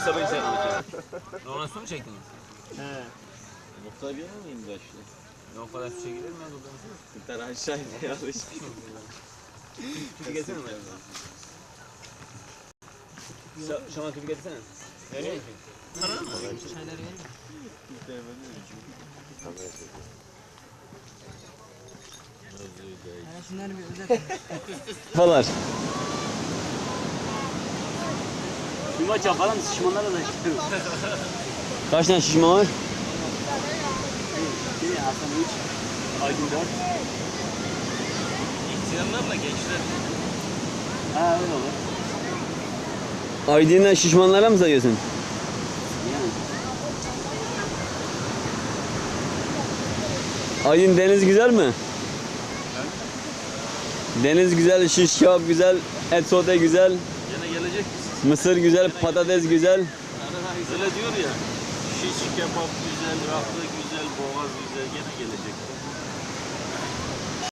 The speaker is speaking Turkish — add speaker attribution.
Speaker 1: sabah alacağım. Donasyon mu çektiniz?
Speaker 2: He.
Speaker 3: Muhtar bir yana mıyım başlı?
Speaker 1: Ne o kadar su çekilir mi ya buradan?
Speaker 3: Bir tane aşağı inmeye alışmış.
Speaker 1: Küpü gelsene mi? Şa- Şaman küpü gelsene. Nereye mi?
Speaker 4: Şunları bir özet.
Speaker 3: Falan.
Speaker 2: Bir maç yapalım şişmanlara da
Speaker 3: Kaç tane şişman var?
Speaker 2: Bir Hasan 3. Aydın 4.
Speaker 1: İhtiyarlarla gençler.
Speaker 2: Ha öyle olur.
Speaker 3: Aydın'dan şişmanlara mı sayıyorsun? Aydın deniz güzel mi? Deniz güzel, şiş kebap güzel, et sote güzel? Mısır güzel, patates güzel.
Speaker 1: Öyle diyor ya. Şiş kebap güzel, rakı güzel, boğaz güzel. Gene